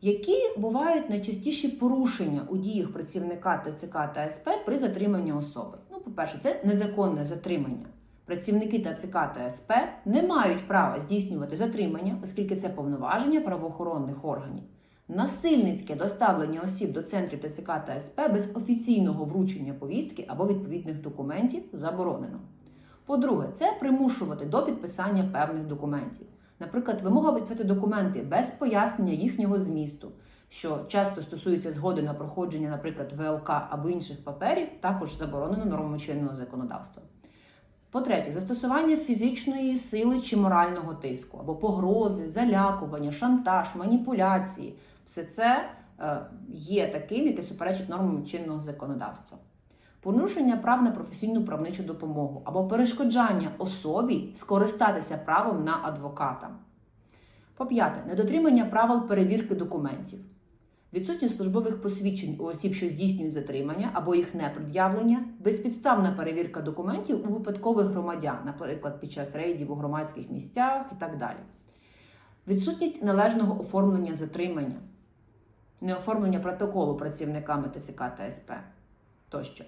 Які бувають найчастіші порушення у діях працівника ТЦК та СП при затриманні особи? Ну, по-перше, це незаконне затримання. Працівники ТЦК та СП не мають права здійснювати затримання, оскільки це повноваження правоохоронних органів. Насильницьке доставлення осіб до центрів ТЦК та СП без офіційного вручення повістки або відповідних документів заборонено. По-друге, це примушувати до підписання певних документів. Наприклад, вимога підписати документи без пояснення їхнього змісту, що часто стосується згоди на проходження, наприклад, ВЛК або інших паперів, також заборонено нормами чинного законодавства. По-третє, застосування фізичної сили чи морального тиску, або погрози, залякування, шантаж, маніпуляції все це е, є таким, яке суперечить нормам чинного законодавства. Порушення прав на професійну правничу допомогу або перешкоджання особі скористатися правом на адвоката. По-п'яте, недотримання правил перевірки документів. Відсутність службових посвідчень у осіб, що здійснюють затримання або їх непред'явлення, безпідставна перевірка документів у випадкових громадян, наприклад, під час рейдів у громадських місцях і так далі. Відсутність належного оформлення затримання, неоформлення протоколу працівниками ТЦК та СП тощо.